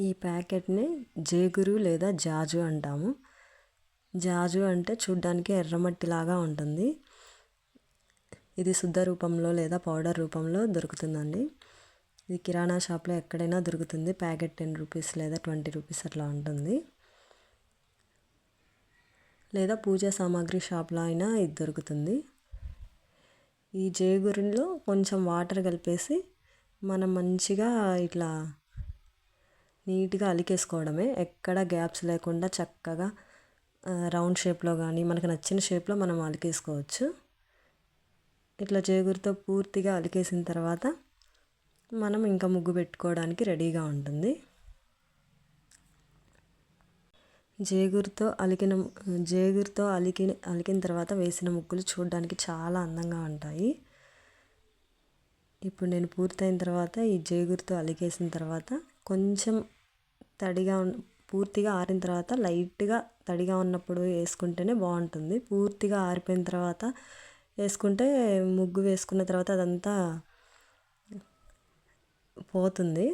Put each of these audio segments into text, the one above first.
ఈ ప్యాకెట్ని జేగురు లేదా జాజు అంటాము. జాజు అంటే చూడ్డానికి ఎర్రమట్టిలాగా ఉంటుంది. ఇది శుద్ధ రూపంలో లేదా పౌడర్ రూపంలో దొరుకుతుందండి. ఇది కిరాణా షాప్లో ఎక్కడైనా దొరుకుతుంది. ప్యాకెట్ టెన్ రూపీస్ లేదా ట్వంటీ రూపీస్ అట్లా ఉంటుంది. లేదా పూజా సామాగ్రి షాప్లో అయినా ఇది దొరుకుతుంది. ఈ జేగురులో కొంచెం వాటర్ కలిపేసి మనం మంచిగా ఇట్లా నీట్గా అలికేసుకోవడమే. ఎక్కడ గ్యాప్స్ లేకుండా చక్కగా రౌండ్ షేప్లో కానీ మనకు నచ్చిన షేప్లో మనం అలికేసుకోవచ్చు. ఇట్లా చేగురితో పూర్తిగా అలికేసిన తర్వాత మనం ఇంకా ముగ్గు పెట్టుకోవడానికి రెడీగా ఉంటుంది. జేగురితో అలికిన జేగురితో అలికి అలికిన తర్వాత వేసిన ముగ్గులు చూడడానికి చాలా అందంగా ఉంటాయి. ఇప్పుడు నేను పూర్తయిన తర్వాత ఈ జేగురితో అలికేసిన తర్వాత కొంచెం తడిగా పూర్తిగా ఆరిన తర్వాత లైట్గా తడిగా ఉన్నప్పుడు వేసుకుంటేనే బాగుంటుంది. పూర్తిగా ఆరిపోయిన తర్వాత వేసుకుంటే ముగ్గు వేసుకున్న తర్వాత అదంతా పోతుంది.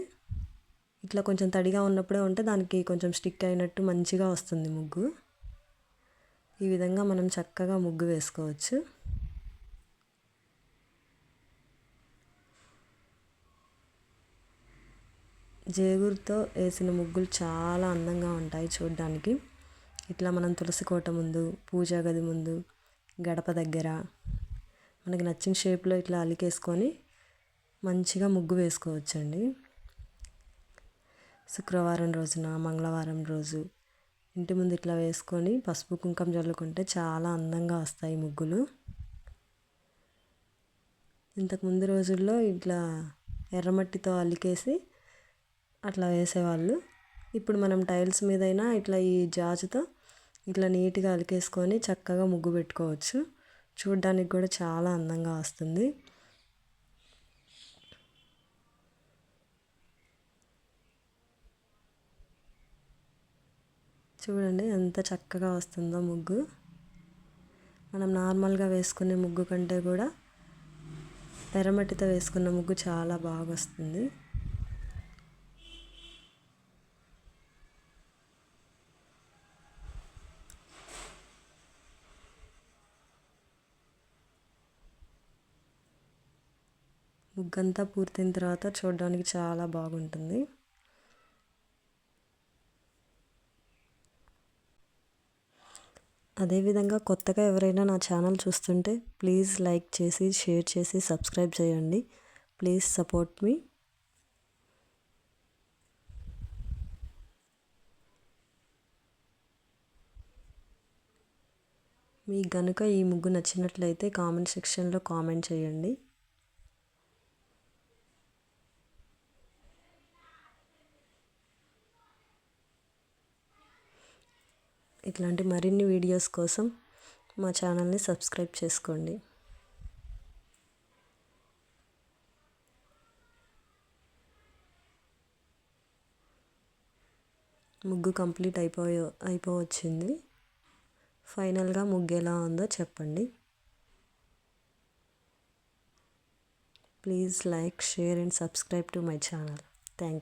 ఇట్లా కొంచెం తడిగా ఉన్నప్పుడే ఉంటే దానికి కొంచెం స్టిక్ అయినట్టు మంచిగా వస్తుంది ముగ్గు. ఈ విధంగా మనం చక్కగా ముగ్గు వేసుకోవచ్చు. జేగురుతో వేసిన ముగ్గులు చాలా అందంగా ఉంటాయి చూడడానికి. ఇట్లా మనం తులసి కోట ముందు పూజా గది ముందు గడప దగ్గర మనకి నచ్చిన షేప్లో ఇట్లా అలికేసుకొని మంచిగా ముగ్గు వేసుకోవచ్చండి. శుక్రవారం రోజున మంగళవారం రోజు ఇంటి ముందు ఇట్లా వేసుకొని పసుపు కుంకం చల్లుకుంటే చాలా అందంగా వస్తాయి ముగ్గులు. ఇంతకుముందు రోజుల్లో ఇట్లా ఎర్రమట్టితో అలికేసి అట్లా వేసేవాళ్ళు. ఇప్పుడు మనం టైల్స్ మీదైనా ఇట్లా ఈ జాజుతో ఇట్లా నీట్గా అలికేసుకొని చక్కగా ముగ్గు పెట్టుకోవచ్చు. చూడ్డానికి కూడా చాలా అందంగా వస్తుంది. చూడండి ఎంత చక్కగా వస్తుందో ముగ్గు. మనం నార్మల్గా వేసుకునే ముగ్గు కంటే కూడా ఎర్రమట్టితో వేసుకున్న ముగ్గు చాలా బాగా వస్తుంది. ముగ్గంతా పూర్తయిన తర్వాత చూడడానికి చాలా బాగుంటుంది. అదేవిధంగా కొత్తగా ఎవరైనా నా ఛానల్ చూస్తుంటే ప్లీజ్ లైక్ చేసి షేర్ చేసి సబ్స్క్రైబ్ చేయండి. Please support me. మీకు కనుక ఈ ముగ్గు నచ్చినట్లయితే కామెంట్ సెక్షన్లో కామెంట్ చేయండి. ఇట్లాంటి మరిన్ని వీడియోస్ కోసం మా ఛానల్ని సబ్స్క్రైబ్ చేసుకోండి. ముగ్గు కంప్లీట్ అయిపోయో అయిపోవచ్చింది. ఫైనల్గా ముగ్గు ఎలా ఉందో చెప్పండి. Please like share and subscribe to my channel. Thank you.